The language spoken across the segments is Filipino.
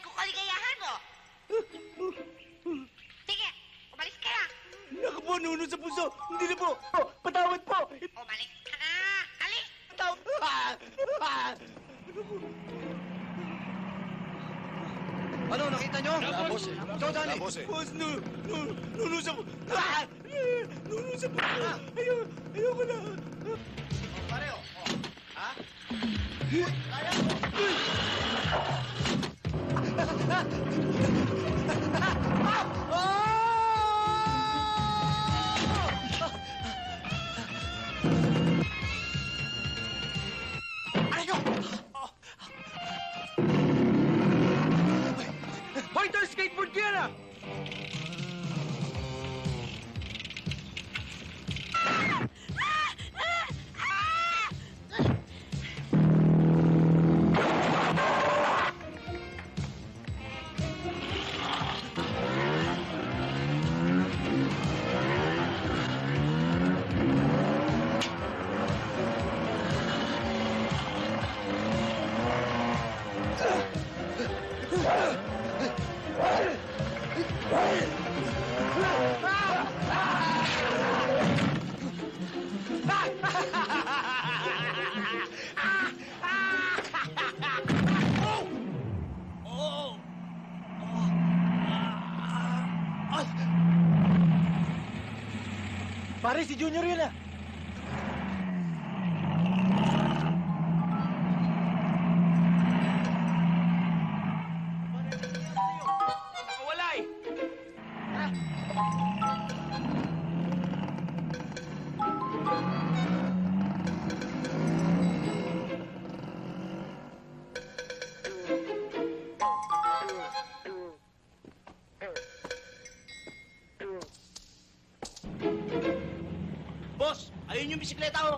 gagawin kong kaligayahan mo? Sige, umalis ka na. Naku sa puso. Hindi na po. po patawad po. Umalis ka na. Alis. Patawad. Ah, ah. Ano, nakita nyo? Labos eh. Ikaw, Dani. Labos eh. Boss, no, no, ah! nuno sa puso. Ah! Nuno sa puso. Ayaw, ayaw ko na. Oh, pareo. Oh. Ha? Kaya ko yung skateboard ah! Pare, si Junior yun ah! Wala eh! Boss, ayun yung bisikleta ko.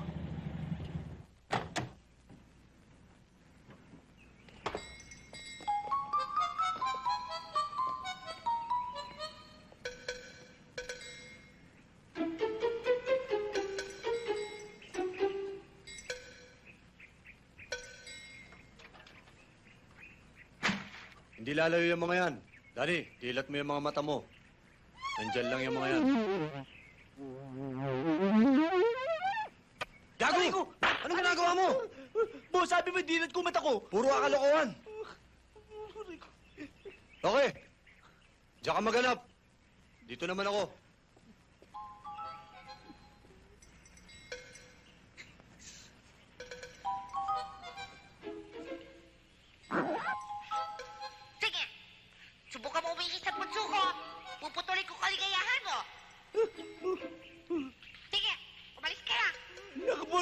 Hindi lalayo yung mga yan. Danny, dilat mo yung mga mata mo. Nandyan lang yung mga yan. Gago! Anong ginagawa mo? Boss, sabi mo, dilat ko mata ko. Puro akalokohan. Okay. Diyan ka maganap. Dito naman ako.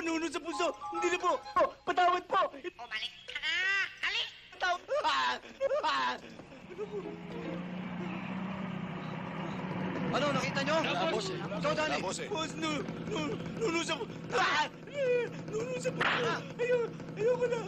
Po, nuno sa puso. Hindi na po. Oh, patawad po. Umalis ka na! Alis! Patawad. Ah! Ah! Ano, nakita nyo? Wala, boss eh. Ikaw, Danny. boss eh. Boss, nu, nu, nuno sa puso. Ah! Nuno sa puso. Ayaw, ayoko na.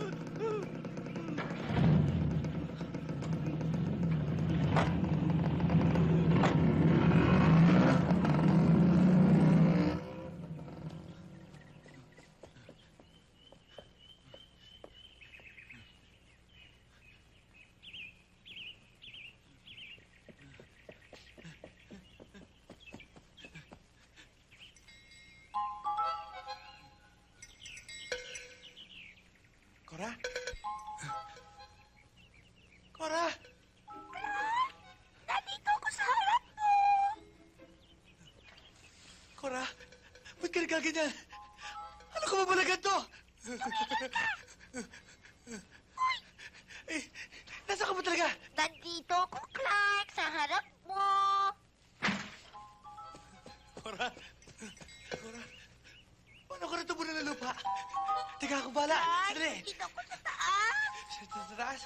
Cora? Cora? Nandito ko sa harap mo! Cora? Ba't ka nagkaganyan? Ano ka ba pala ganito? eh, Teka, ako bala. Sandali. nandito ko sa taas! Sa, sa, sa taas.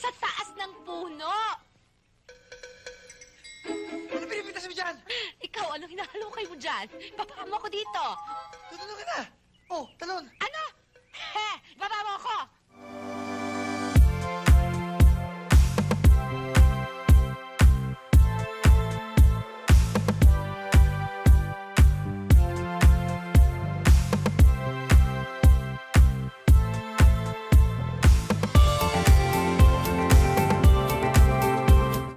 Sa taas ng puno! Ano pinipitas mo dyan? Ikaw, anong hinahalukay mo dyan? Papakamo ko dito! Tutulungan na. Oh, talon. Ano?